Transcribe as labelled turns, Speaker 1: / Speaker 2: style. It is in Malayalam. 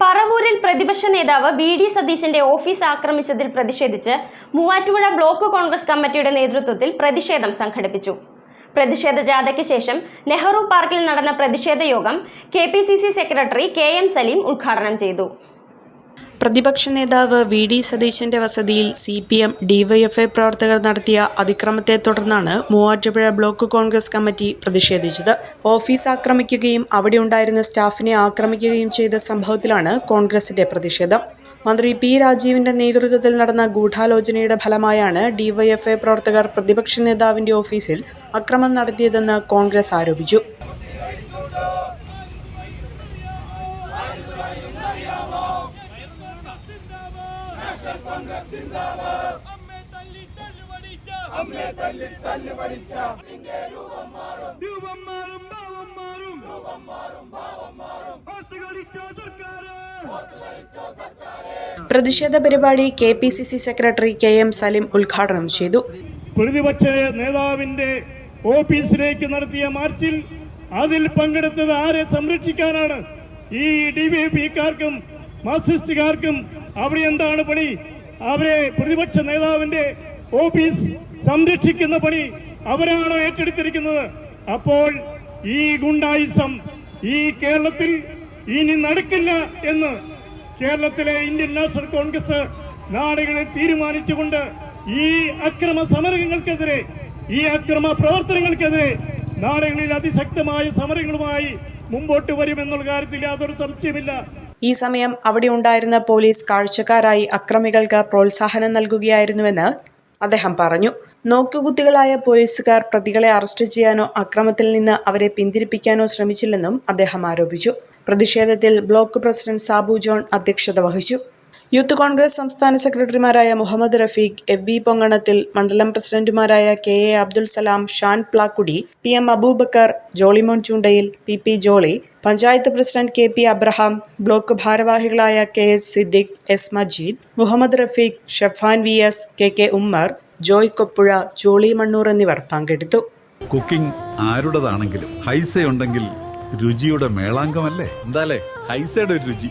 Speaker 1: പറവൂരിൽ പ്രതിപക്ഷ നേതാവ് വി ഡി സതീശന്റെ ഓഫീസ് ആക്രമിച്ചതിൽ പ്രതിഷേധിച്ച് മൂവാറ്റുപുഴ ബ്ലോക്ക് കോൺഗ്രസ് കമ്മിറ്റിയുടെ നേതൃത്വത്തിൽ പ്രതിഷേധം സംഘടിപ്പിച്ചു. പ്രതിഷേധ ജാഥയ്ക്ക് ശേഷം നെഹ്റു പാർക്കിൽ നടന്ന പ്രതിഷേധ യോഗം K secretary K M Salim ഉദ്ഘാടനം ചെയ്തു.
Speaker 2: പ്രതിപക്ഷ നേതാവ് വി ഡി സതീശന്റെ വസതിയിൽ സി പി എം ഡിവൈഎഫ്ഐ പ്രവർത്തകർ നടത്തിയ അതിക്രമത്തെ തുടർന്നാണ് മൂവാറ്റുപുഴ ബ്ലോക്ക് കോൺഗ്രസ് കമ്മിറ്റി പ്രതിഷേധിച്ചത്. ഓഫീസ് ആക്രമിക്കുകയും അവിടെ ഉണ്ടായിരുന്ന സ്റ്റാഫിനെ ആക്രമിക്കുകയും ചെയ്ത സംഭവത്തിലാണ് കോൺഗ്രസിന്റെ പ്രതിഷേധം. മന്ത്രി പി രാജീവിന്റെ നേതൃത്വത്തിൽ നടന്ന ഗൂഢാലോചനയുടെ ഫലമായാണ് ഡിവൈഎഫ്ഐ പ്രവർത്തകർ പ്രതിപക്ഷ നേതാവിന്റെ ഓഫീസിൽ അക്രമം നടത്തിയതെന്ന് കോൺഗ്രസ് ആരോപിച്ചു.
Speaker 3: അമ്മേ അമ്മേ തല്ലി തല്ലി പഠിച്ച രൂപം മാറും മാറും രൂപം മാറും മാറും കളിച്ചോ സർക്കാര്
Speaker 2: പ്രതിഷേധ പരിപാടി K P C C secretary K M Salim ഉദ്ഘാടനം ചെയ്തു.
Speaker 4: പ്രതിപക്ഷ നേതാവിന്റെ ഓഫീസിലേക്ക് നടത്തിയ മാർച്ചിൽ അതിൽ പങ്കെടുത്തത് ആരെ സംരക്ഷിക്കാനാണ്? ഈ ഡി വി പിക്കാർക്കും മാർക്സിസ്റ്റുകാർക്കും അവിടെ എന്താണ് പണി? അവരെ പ്രതിപക്ഷ നേതാവിന്റെ ഓഫീസ് സംരക്ഷിക്കുന്ന പണി അവരാണോ ഏറ്റെടുത്തിരിക്കുന്നത്. അപ്പോൾ ഈ ഗുണ്ടായിസം ഈ കേരളത്തിൽ ഇനി നടക്കില്ല എന്ന് കേരളത്തിലെ ഇന്ത്യൻ നാഷണൽ കോൺഗ്രസ് നാടുകളിൽ തീരുമാനിച്ചുകൊണ്ട് ഈ അക്രമ സമരങ്ങൾക്കെതിരെ ഈ അക്രമ പ്രവർത്തനങ്ങൾക്കെതിരെ നാടുകളിൽ അതിശക്തമായ സമരങ്ങളുമായി മുമ്പോട്ട് വരുമെന്നുള്ള കാര്യത്തിൽ യാതൊരു സംശയമില്ല
Speaker 2: ഈ സമയം അവിടെ ഉണ്ടായിരുന്ന പോലീസ് കാഴ്ചക്കാരായി അക്രമികൾക്ക് പ്രോത്സാഹനം നൽകുകയായിരുന്നുവെന്ന് അദ്ദേഹം പറഞ്ഞു. നോക്കുകുത്തികളായ പോലീസുകാർ പ്രതികളെ അറസ്റ്റ് ചെയ്യാനോ അക്രമത്തിൽ നിന്ന് അവരെ പിന്തിരിപ്പിക്കാനോ ശ്രമിച്ചില്ലെന്നും അദ്ദേഹം ആരോപിച്ചു. പ്രതിഷേധത്തിൽ ബ്ലോക്ക് പ്രസിഡന്റ് സാബു ജോൺ അധ്യക്ഷത വഹിച്ചു. യൂത്ത് കോൺഗ്രസ് സംസ്ഥാന സെക്രട്ടറിമാരായ മുഹമ്മദ് റഫീഖ് എഫ് ബി പൊങ്ങണത്തിൽ മണ്ഡലം പ്രസിഡന്റുമാരായ K A Abdul Salam Shan Plakkudi P M Abubakar Jolimon Choondayil P P Joly panchayat president K P Abraham block ഭാരവാഹികളായ K S Siddique S Majeed Muhammad Rafeeq Shafan V S K K Ummer Joy Koppuzha Joly Mannoor എന്നിവർ പങ്കെടുത്തു.
Speaker 5: കുക്കിംഗ് ആരുടേതാണെങ്കിലും ഹൈസ ഉണ്ടെങ്കിൽ രുചിയുടെ മേളാങ്കമല്ലേ എന്താലേ? ഹൈസയുടെ ഒരു രുചി.